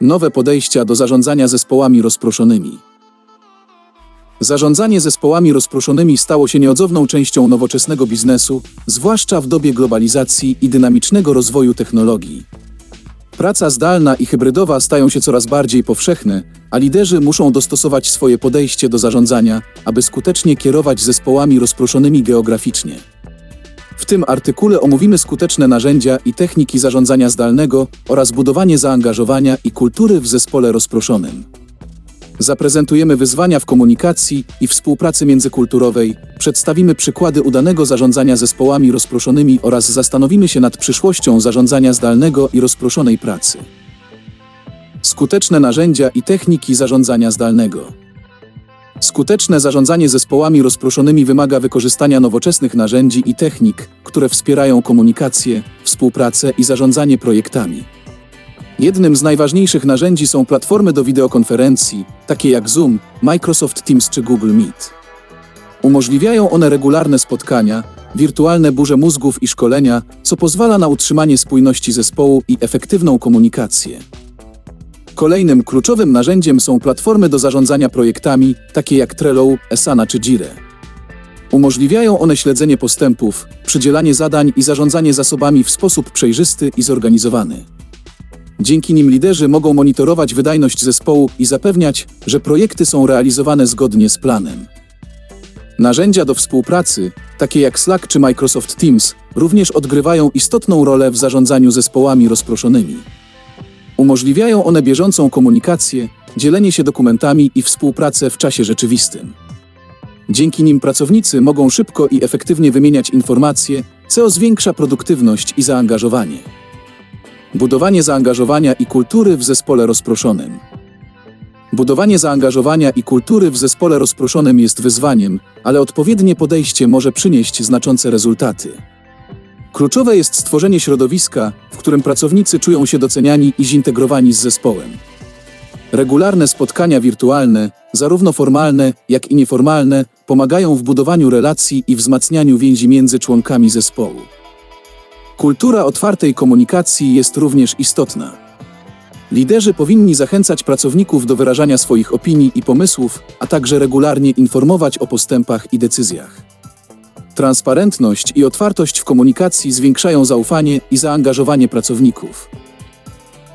Nowe podejścia do zarządzania zespołami rozproszonymi. Zarządzanie zespołami rozproszonymi stało się nieodzowną częścią nowoczesnego biznesu, zwłaszcza w dobie globalizacji i dynamicznego rozwoju technologii. Praca zdalna i hybrydowa stają się coraz bardziej powszechne, a liderzy muszą dostosować swoje podejście do zarządzania, aby skutecznie kierować zespołami rozproszonymi geograficznie. W tym artykule omówimy skuteczne narzędzia i techniki zarządzania zdalnego oraz budowanie zaangażowania i kultury w zespole rozproszonym. Zaprezentujemy wyzwania w komunikacji i współpracy międzykulturowej, przedstawimy przykłady udanego zarządzania zespołami rozproszonymi oraz zastanowimy się nad przyszłością zarządzania zdalnego i rozproszonej pracy. Skuteczne narzędzia i techniki zarządzania zdalnego. Skuteczne zarządzanie zespołami rozproszonymi wymaga wykorzystania nowoczesnych narzędzi i technik, które wspierają komunikację, współpracę i zarządzanie projektami. Jednym z najważniejszych narzędzi są platformy do wideokonferencji, takie jak Zoom, Microsoft Teams czy Google Meet. Umożliwiają one regularne spotkania, wirtualne burze mózgów i szkolenia, co pozwala na utrzymanie spójności zespołu i efektywną komunikację. Kolejnym kluczowym narzędziem są platformy do zarządzania projektami, takie jak Trello, Asana czy Jira. Umożliwiają one śledzenie postępów, przydzielanie zadań i zarządzanie zasobami w sposób przejrzysty i zorganizowany. Dzięki nim liderzy mogą monitorować wydajność zespołu i zapewniać, że projekty są realizowane zgodnie z planem. Narzędzia do współpracy, takie jak Slack czy Microsoft Teams, również odgrywają istotną rolę w zarządzaniu zespołami rozproszonymi. Umożliwiają one bieżącą komunikację, dzielenie się dokumentami i współpracę w czasie rzeczywistym. Dzięki nim pracownicy mogą szybko i efektywnie wymieniać informacje, co zwiększa produktywność i zaangażowanie. Budowanie zaangażowania i kultury w zespole rozproszonym. Budowanie zaangażowania i kultury w zespole rozproszonym jest wyzwaniem, ale odpowiednie podejście może przynieść znaczące rezultaty. Kluczowe jest stworzenie środowiska, w którym pracownicy czują się doceniani i zintegrowani z zespołem. Regularne spotkania wirtualne, zarówno formalne, jak i nieformalne, pomagają w budowaniu relacji i wzmacnianiu więzi między członkami zespołu. Kultura otwartej komunikacji jest również istotna. Liderzy powinni zachęcać pracowników do wyrażania swoich opinii i pomysłów, a także regularnie informować o postępach i decyzjach. Transparentność i otwartość w komunikacji zwiększają zaufanie i zaangażowanie pracowników.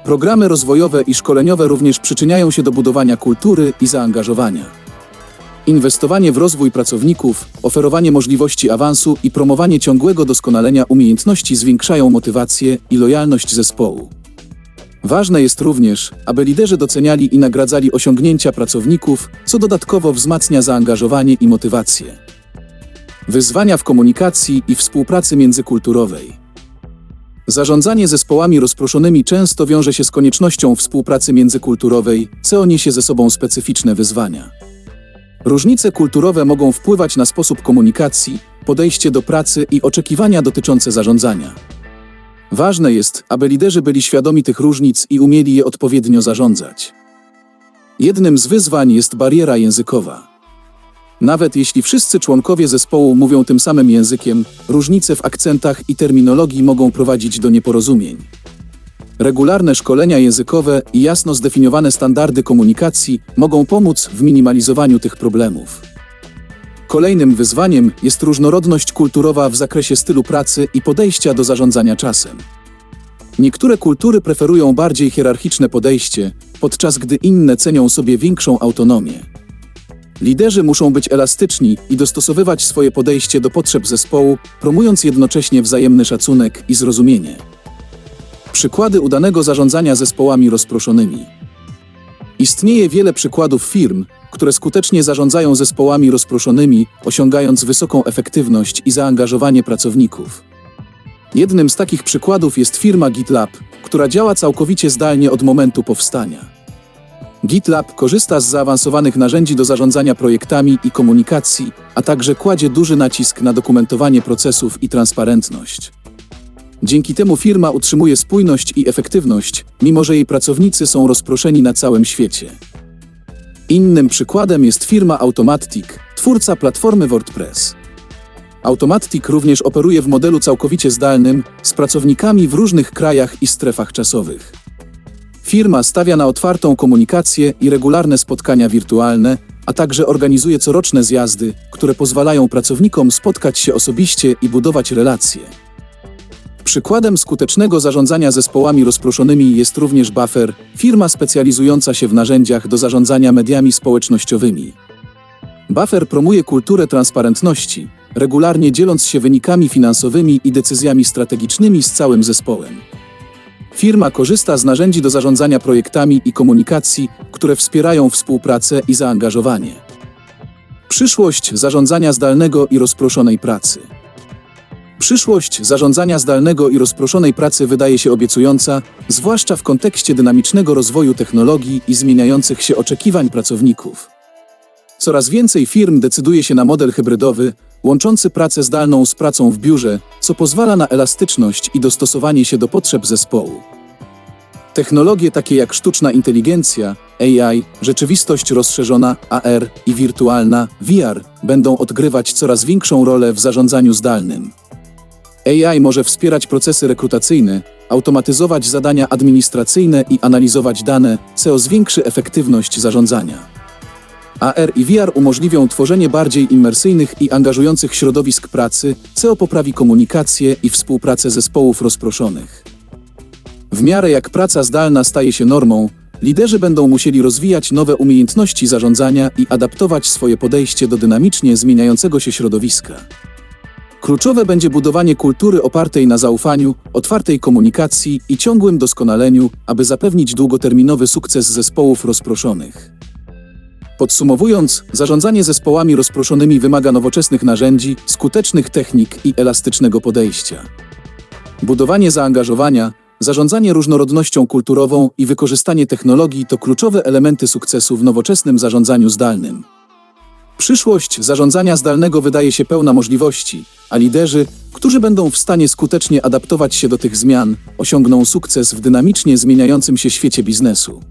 Programy rozwojowe i szkoleniowe również przyczyniają się do budowania kultury i zaangażowania. Inwestowanie w rozwój pracowników, oferowanie możliwości awansu i promowanie ciągłego doskonalenia umiejętności zwiększają motywację i lojalność zespołu. Ważne jest również, aby liderzy doceniali i nagradzali osiągnięcia pracowników, co dodatkowo wzmacnia zaangażowanie i motywację. Wyzwania w komunikacji i współpracy międzykulturowej. Zarządzanie zespołami rozproszonymi często wiąże się z koniecznością współpracy międzykulturowej, co niesie ze sobą specyficzne wyzwania. Różnice kulturowe mogą wpływać na sposób komunikacji, podejście do pracy i oczekiwania dotyczące zarządzania. Ważne jest, aby liderzy byli świadomi tych różnic i umieli je odpowiednio zarządzać. Jednym z wyzwań jest bariera językowa. Nawet jeśli wszyscy członkowie zespołu mówią tym samym językiem, różnice w akcentach i terminologii mogą prowadzić do nieporozumień. Regularne szkolenia językowe i jasno zdefiniowane standardy komunikacji mogą pomóc w minimalizowaniu tych problemów. Kolejnym wyzwaniem jest różnorodność kulturowa w zakresie stylu pracy i podejścia do zarządzania czasem. Niektóre kultury preferują bardziej hierarchiczne podejście, podczas gdy inne cenią sobie większą autonomię. Liderzy muszą być elastyczni i dostosowywać swoje podejście do potrzeb zespołu, promując jednocześnie wzajemny szacunek i zrozumienie. Przykłady udanego zarządzania zespołami rozproszonymi. Istnieje wiele przykładów firm, które skutecznie zarządzają zespołami rozproszonymi, osiągając wysoką efektywność i zaangażowanie pracowników. Jednym z takich przykładów jest firma GitLab, która działa całkowicie zdalnie od momentu powstania. GitLab korzysta z zaawansowanych narzędzi do zarządzania projektami i komunikacji, a także kładzie duży nacisk na dokumentowanie procesów i transparentność. Dzięki temu firma utrzymuje spójność i efektywność, mimo że jej pracownicy są rozproszeni na całym świecie. Innym przykładem jest firma Automatic, twórca platformy WordPress. Automatic również operuje w modelu całkowicie zdalnym, z pracownikami w różnych krajach i strefach czasowych. Firma stawia na otwartą komunikację i regularne spotkania wirtualne, a także organizuje coroczne zjazdy, które pozwalają pracownikom spotkać się osobiście i budować relacje. Przykładem skutecznego zarządzania zespołami rozproszonymi jest również Buffer, firma specjalizująca się w narzędziach do zarządzania mediami społecznościowymi. Buffer promuje kulturę transparentności, regularnie dzieląc się wynikami finansowymi i decyzjami strategicznymi z całym zespołem. Firma korzysta z narzędzi do zarządzania projektami i komunikacji, które wspierają współpracę i zaangażowanie. Przyszłość zarządzania zdalnego i rozproszonej pracy. Przyszłość zarządzania zdalnego i rozproszonej pracy wydaje się obiecująca, zwłaszcza w kontekście dynamicznego rozwoju technologii i zmieniających się oczekiwań pracowników. Coraz więcej firm decyduje się na model hybrydowy, łączący pracę zdalną z pracą w biurze, co pozwala na elastyczność i dostosowanie się do potrzeb zespołu. Technologie takie jak sztuczna inteligencja, AI, rzeczywistość rozszerzona AR i wirtualna VR będą odgrywać coraz większą rolę w zarządzaniu zdalnym. AI może wspierać procesy rekrutacyjne, automatyzować zadania administracyjne i analizować dane, co zwiększy efektywność zarządzania. AR i VR umożliwią tworzenie bardziej imersyjnych i angażujących środowisk pracy, co poprawi komunikację i współpracę zespołów rozproszonych. W miarę jak praca zdalna staje się normą, liderzy będą musieli rozwijać nowe umiejętności zarządzania i adaptować swoje podejście do dynamicznie zmieniającego się środowiska. Kluczowe będzie budowanie kultury opartej na zaufaniu, otwartej komunikacji i ciągłym doskonaleniu, aby zapewnić długoterminowy sukces zespołów rozproszonych. Podsumowując, zarządzanie zespołami rozproszonymi wymaga nowoczesnych narzędzi, skutecznych technik i elastycznego podejścia. Budowanie zaangażowania, zarządzanie różnorodnością kulturową i wykorzystanie technologii to kluczowe elementy sukcesu w nowoczesnym zarządzaniu zdalnym. Przyszłość zarządzania zdalnego wydaje się pełna możliwości, a liderzy, którzy będą w stanie skutecznie adaptować się do tych zmian, osiągną sukces w dynamicznie zmieniającym się świecie biznesu.